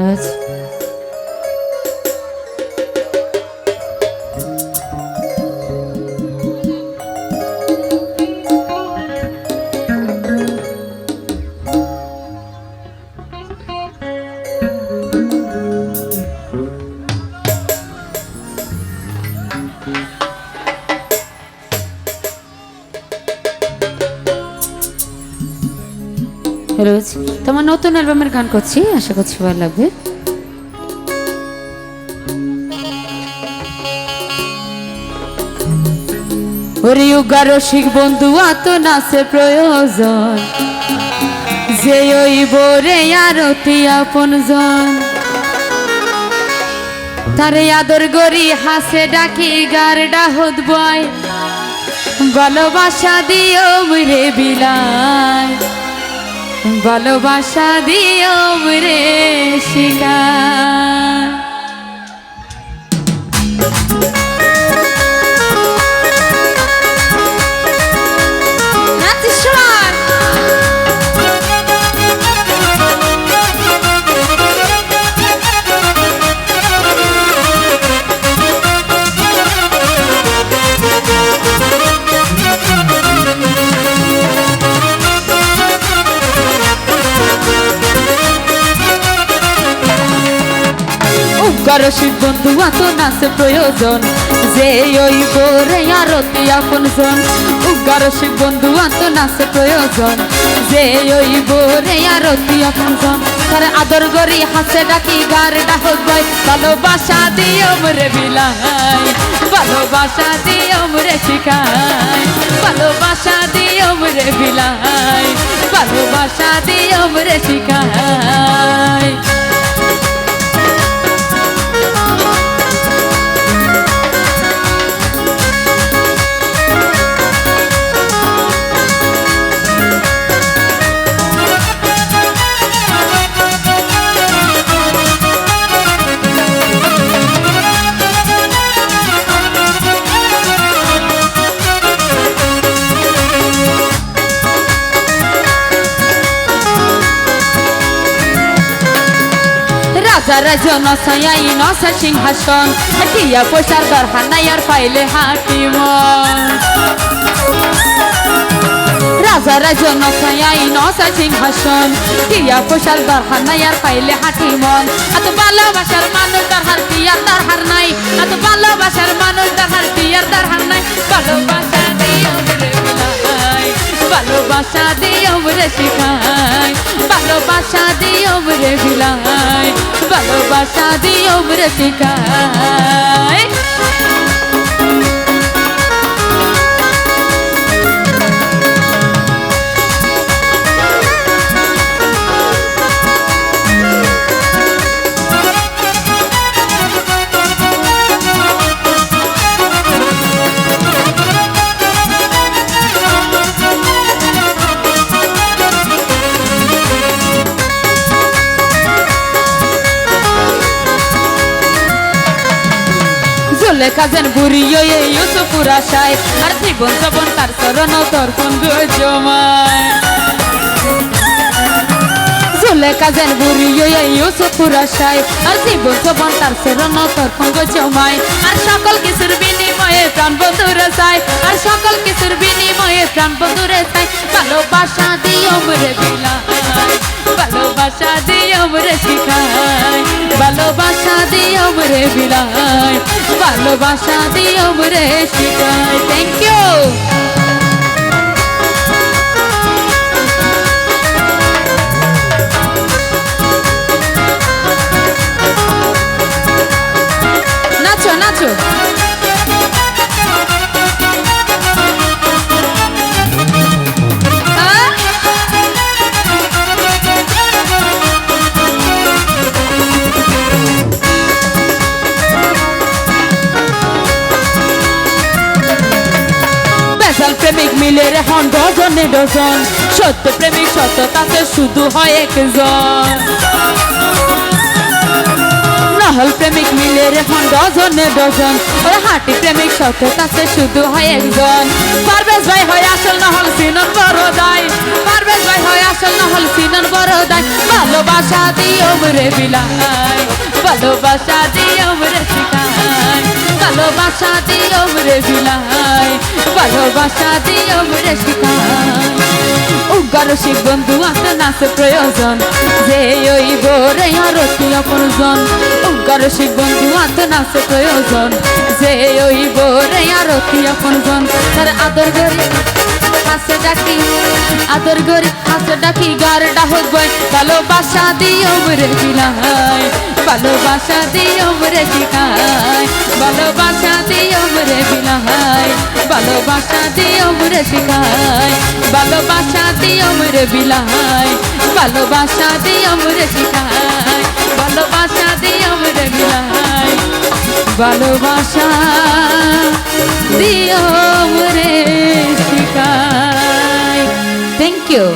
Evet. রোজ তোমার নতুন অ্যালবামের গান করছি, আশা করছি ভালো লাগবে। ওরে বন্ধু আত প্রয়োজন। যে ওই বোরে আরতি আপন জন। তারে আদর গরি হাসে ডাকি গারডা হদ বয়। ভালোবাসা দিও রে বিলায় ভালোবাসা দিও রে শিকার। গরসিক বন্ধু আত নাচে প্রয়োজন। যে ওই বোরে আরতি আপন জন গরসিক বন্ধু আত নাচে প্রয়োজন। যে ওই বোরে আরতি আপন জন, তার আদর গরি হাসে ডাকি, গার ডাহক বয় ভালোবাসা দিও রে বিলাই ভালোবাসা দিও রে শিখাই ভালোবাসা দিও রে বিলাই ভালোবাসা দিও রে শিখাই রাজার জনসয়াই নস সিংহাসন টিয়া পয়সার দরকার নাই আর পাইলে হাতিম রাজার জনসয়াই নস সিংহাসন টিয়া পয়সার দরকার নাই আর পাইলে হাতিমন এত ভালোবাসার মানুষ দরকার টিয়ার দরকার নাই এত ভালোবাসার মানুষ দরকার টিয়ার দরকার নাই ভালোবাসা দিও ভালোবাসা দিও রে শিখাই ভালোবাসা দিও রে বিলাই ভালোবাসা দিও রে শিখাই জলে কাজেন বুড়ি ইউসুফুর আশায়। আর জীবন জবন তার চরণ, তোর কুন্দ জমায়। জলে কাজেন বুড়ি ইউসুফুর আশায়। আর জীবন জবন তার চরণ, তোর কুন্দ জমায়। আর সকল কিছুর বিনিময়ে প্রাণ বন্ধুরে চাই। আর সকল বিনিময়ে প্রাণ ভালোবাসা রে শিখায় ভালোবাসা দিও রে বিলায় ভালোবাসা দিও রে শিকায়। থ্যাংক ইউ বেজাল প্রেমিক মিলে এখন ডজনে ডজন। সত্য প্রেমিক সত্য তাতে শুধু হয় একজন। নহল প্রেমিক মিলে এখন ডজনে ডজন। ওই হাঁটি প্রেমিক সত্য তাতে শুধু হয় একজন। পারবেশ ভাই হয় আসল নহল সিনন বড় পারবেশ ভাই হয় আসল নহল সিনন বড় ভালোবাসা দিও রে বিলাই ভালোবাসা দিও রে শিখায় ভালোবাসা দিও মরে বিলাই, ভালোবাসা দিও মরে শিখাই। উগারসিক বন্ধু আছে নাচে প্রয়োজন, যে ওই আর অতি অপরজন? উগারসিক বন্ধু আছে নাচে প্রয়োজন, যে ওই আর অতি অপরজন? তার আদর করি, হাসে ডাকি, আদর করি, হাসে ডাকি গার গারডা হইবই ভালোবাসা দিও মরে বিলাই, ভালোবাসা দিও মরে শিখাই। মরে বিলাই, ভালোবাসা দিও মরে শিখাই, ভালোবাসা দিও মরে বিলাই, ভালোবাসা দিও মরে শিখাই, ভালোবাসা দিও মরে বিলাই, ভালোবাসা দিও মরে শিখাই। Thank you